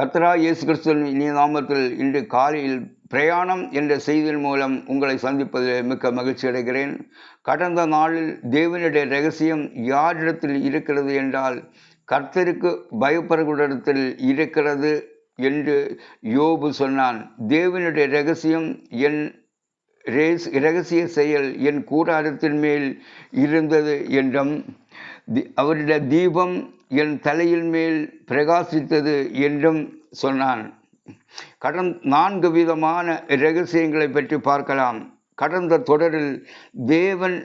கர்த்தரா இயேசு கிறிஸ்துவின் இனிய நாமத்தில் இன்று காலையில் பிரயாணம் என்ற செய்தியின் மூலம் உங்களை சந்திப்பதில் மிக்க மகிழ்ச்சி அடைகிறேன். கடந்த நாளில் தேவனுடைய ரகசியம் யாரிடத்தில் இருக்கிறது என்றால் கர்த்தருக்கு பயப்படுகளிடத்தில் இருக்கிறது என்று யோபு சொன்னான். தேவனுடைய ரகசியம் என் ரேஸ் இரகசிய செயல் என் கூடாரத்தின் மேல் இருந்தது என்றும் அவருடைய தீபம் என் தலையின் மேல் பிரகாசித்தது என்றும் சொன்னான். கடந்த நான்கு விதமான இரகசியங்களை பற்றி பார்க்கலாம். கடந்த தொடரில் தேவன்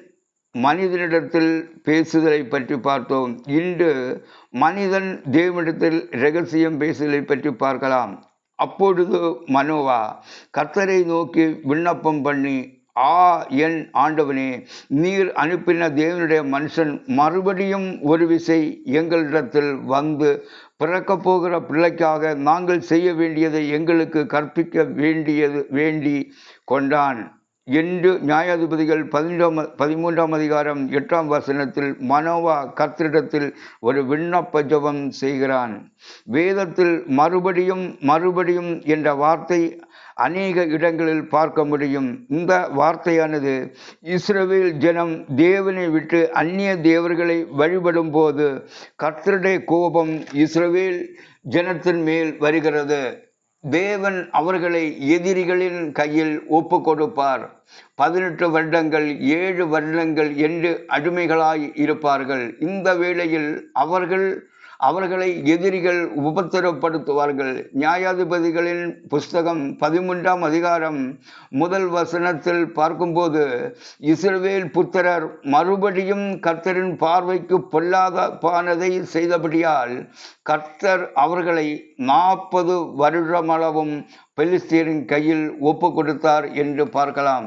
மனிதனிடத்தில் பேசுதலை பற்றி பார்த்தோம். இன்று மனிதன் தேவனிடத்தில் ரகசியம் பேசுதலை பற்றி பார்க்கலாம். அப்பொழுது மனோவா கர்த்தரை நோக்கி விண்ணப்பம் பண்ணி ஆ என் ஆண்டவனே நீர் அனுப்பின தேவனுடைய மனுஷன் மறுபடியும் ஒரு விசை எங்களிடத்தில் வந்து பிறக்கப் போகிற பிள்ளைக்காக நாங்கள் செய்ய வேண்டியதை எங்களுக்கு கற்பிக்க வேண்டியது வேண்டி கொண்டான். என்று நியாயாதிபதிகள் பதினொன்றாம் பதிமூன்றாம் அதிகாரம் எட்டாம் வசனத்தில் மனோவா கர்த்தரிடத்தில் ஒரு விண்ணப்ப ஜபம் செய்கிறான். வேதத்தில் மறுபடியும் மறுபடியும் என்ற வார்த்தை அநேக இடங்களில் பார்க்க முடியும். இந்த வார்த்தையானது இஸ்ரேல் ஜனம் தேவனை விட்டு அந்நிய தேவர்களை வழிபடும் போது கர்த்தருடைய கோபம் இஸ்ரேல் ஜனத்தின் மேல் வருகிறது. தேவன் அவர்களை எதிரிகளின் கையில் ஒப்பு கொடுப்பார் பதினெட்டு வருடங்கள் ஏழு வருடங்கள் என்று அடிமைகளாய் இருப்பார்கள். இந்த வேளையில் அவர்கள் அவர்களை எதிரிகள் உபத்திரப்படுத்துவார்கள். நியாயாதிபதிகளின் புஸ்தகம் பதிமூன்றாம் அதிகாரம் முதல் வசனத்தில் பார்க்கும்போது இஸ்ரவேல் புத்திரர் மறுபடியும் கர்த்தரின் பார்வைக்கு பொல்லாத பானதை செய்தபடியால் கர்த்தர் அவர்களை நாற்பது வருடமளவும் பெலிஸ்தீரின் கையில் ஒப்பு கொடுத்தார் என்று பார்க்கலாம்.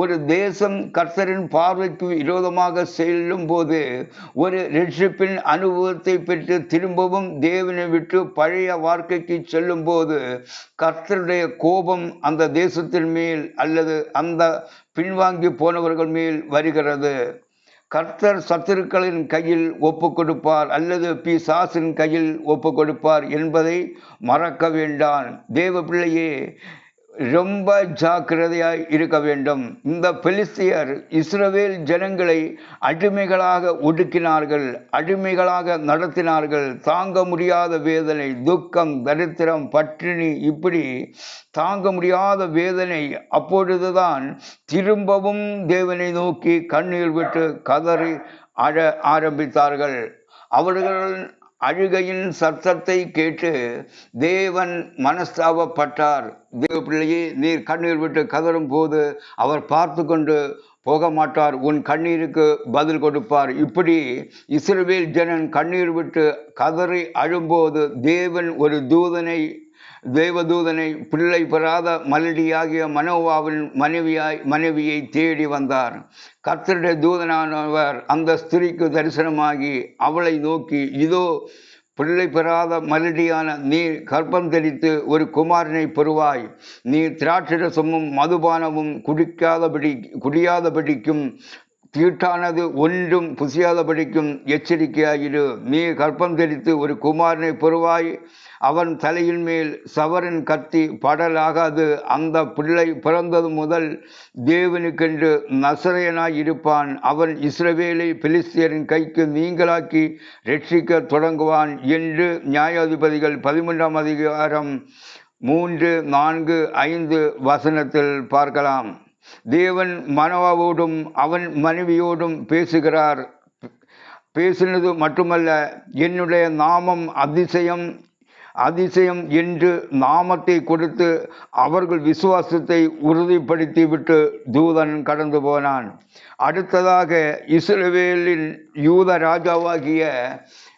ஒரு தேசம் கர்த்தரின் பார்வைக்கு விரோதமாக செல்லும் போது ஒரு ரட்சிப்பின் அனுபவத்தை பெற்று திரும்பவும் தேவனை விட்டு பழைய வாழ்க்கைக்கு செல்லும் போது கர்த்தருடைய கோபம் அந்த தேசத்தின் மேல் அல்லது அந்த பின்வாங்கி போனவர்கள் மேல் வருகிறது. கர்த்தர் சத்துருக்களின் கையில் ஒப்பு கொடுப்பார் அல்லது பிசாசின் கையில் ஒப்பு கொடுப்பார் என்பதை மறக்க வேண்டாம். தேவ பிள்ளையே ரொம்ப ஜாக்கிரதையாய் இருக்க வேண்டும். இந்த பெலிஸ்தியர் இஸ்ரவேல் ஜனங்களை அடிமைகளாக ஒடுக்கினார்கள் அடிமைகளாக நடத்தினார்கள். தாங்க முடியாத வேதனை துக்கம் தரித்திரம் பட்டினி இப்படி தாங்க முடியாத வேதனை அப்பொழுதுதான் திரும்பவும் தேவனை நோக்கி கண்ணீர் விட்டு கதறி அழ ஆரம்பித்தார்கள். அவர்கள் அழுகையின் சத்தத்தை கேட்டு தேவன் மனஸ்தாபப்பட்டார். தேவ பிள்ளையே நீர் கண்ணீர் விட்டு கதறும் போது அவர் பார்த்து கொண்டு போக மாட்டார். உன் கண்ணீருக்கு பதில் கொடுப்பார். இப்படி இஸ்ரவேல் ஜனன் கண்ணீர் விட்டு கதறி அழும்போது தேவன் ஒரு தூதனை தேவதூதனை பிள்ளை பெறாத மலடியாகிய மனோவாவின் மனைவியாய் மனைவியை தேடி வந்தார். கர்த்தருடைய தூதனானவர் அந்த ஸ்திரீக்கு தரிசனமாகி அவளை நோக்கி இதோ பிள்ளை பெறாத மலடியான நீ கர்ப்பம் தெரித்து ஒரு குமாரனை பெறுவாய். நீ திராட்சரசமும் மதுபானமும் குடிக்காதபடி குடியாதபடிக்கும் தீட்டானது ஒன்றும் புசியாதபடிக்கும் எச்சரிக்கையாயிரு. நீ கற்பம் தெரித்து ஒரு குமாரனை பெறுவாய். அவன் தலையின் மேல் சவரன் கத்தி படலாகாது. அந்த பிள்ளை பிறந்தது முதல் தேவனுக்கென்று நசரையனாய் இருப்பான். அவன் இஸ்ரவேலை பிலிஸ்தியரின் கைக்கு நீங்களாக்கி ரட்சிக்க தொடங்குவான் என்று நியாயாதிபதிகள் பதிமூன்றாம் அதிகாரம் மூன்று நான்கு ஐந்து வசனத்தில் பார்க்கலாம். தேவன் மனவாவோடும் அவன் மனைவியோடும் பேசுகிறார். பேசினது மட்டுமல்ல என்னுடைய நாமம் அதிசயம் அதிசயம் என்று நாமத்தை கொடுத்து அவர்கள் விசுவாசத்தை உறுதிப்படுத்தி விட்டு தூதன் கடந்து போனான். அடுத்ததாக இஸ்ரவேலின் யூத ராஜாவாகிய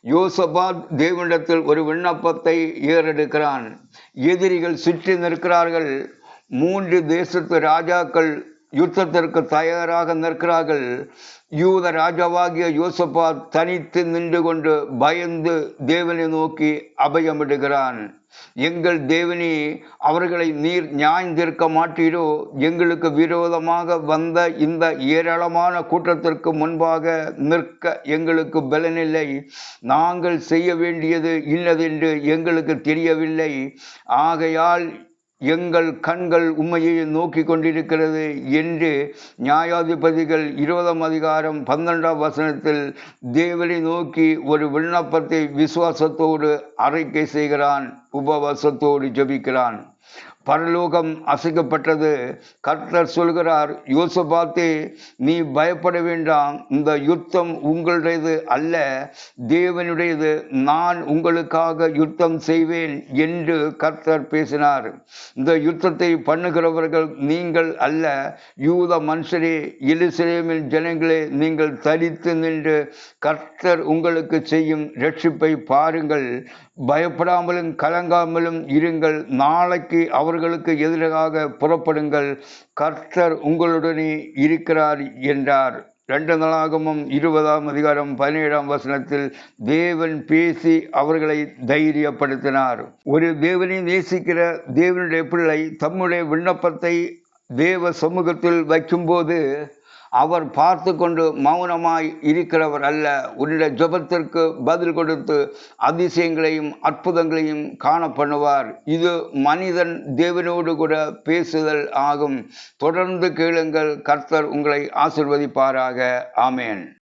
யோசபாத் தேவனிடத்தில் ஒரு விண்ணப்பத்தை ஏறெடுக்கிறான். எதிரிகள் சுற்றி நிற்கிறார்கள். மூன்று தேசத்து ராஜாக்கள் யுத்தத்திற்கு தயாராக நிற்கிறார்கள். யூத ராஜாவாகிய யோசப்பா தனித்து நின்று கொண்டு பயந்து தேவனை நோக்கி அபயமிடுகிறான். எங்கள் தேவனே அவர்களை நீர் நியாய்ந்திருக்க மாட்டீரோ? எங்களுக்கு விரோதமாக வந்த இந்த ஏராளமான கூட்டத்திற்கு முன்பாக நிற்க எங்களுக்கு பலனில்லை. நாங்கள் செய்ய வேண்டியது இன்னதென்று எங்களுக்கு தெரியவில்லை. ஆகையால் எங்கள் கண்கள் உண்மையை நோக்கி கொண்டிருக்கிறது என்று நியாயாதிபதிகள் இருபதாம் அதிகாரம் பன்னெண்டாம் வசனத்தில் தேவனை நோக்கி ஒரு விண்ணப்பத்தை விசுவாசத்தோடு அறிக்கை செய்கிறான் உபவாசத்தோடு ஜபிக்கிறான். பரலோகம் அசைக்கப்பட்டது. கர்த்தர் சொல்கிறார் யோசபாத்து நீ பயப்பட வேண்டாம். இந்த யுத்தம் உங்களுடையது அல்ல. தேவனுடையது. நான் உங்களுக்காக யுத்தம் செய்வேன் என்று கர்த்தர் பேசினார். இந்த யுத்தத்தை பண்ணுகிறவர்கள் நீங்கள் அல்ல. யூத மனுஷரே எலிசிலேமின் ஜனங்களே நீங்கள் தரித்து நின்று கர்த்தர் உங்களுக்கு செய்யும் ரட்சிப்பை பாருங்கள். பயப்படாமலும் கலங்காமலும் இருங்கள். நாளைக்கு அவர்களுக்கு எதிராக புறப்படுங்கள். கர்த்தர் உங்களுடனே இருக்கிறார் என்றார். ரெண்டு நாளாகமும் இருபதாம் அதிகாரம் பதினேழாம் வசனத்தில் தேவன் பேசி அவர்களை தைரியப்படுத்தினார். ஒரு தேவனை நேசிக்கிற தேவனுடைய பிள்ளை தம்முடைய விண்ணப்பத்தை தேவ சமூகத்தில் வைக்கும்போது அவர் பார்த்து கொண்டு மௌனமாய் இருக்கிறவர் அல்ல. உன்னுடைய ஜபத்திற்கு பதில் கொடுத்து அதிசயங்களையும் அற்புதங்களையும் காண பண்ணுவார் இது மனிதன் தேவனோடு கூட பேசுதல் ஆகும். தொடர்ந்து கேளுங்கள் கர்த்தர் உங்களை ஆசிர்வதிப்பாராக. ஆமேன்.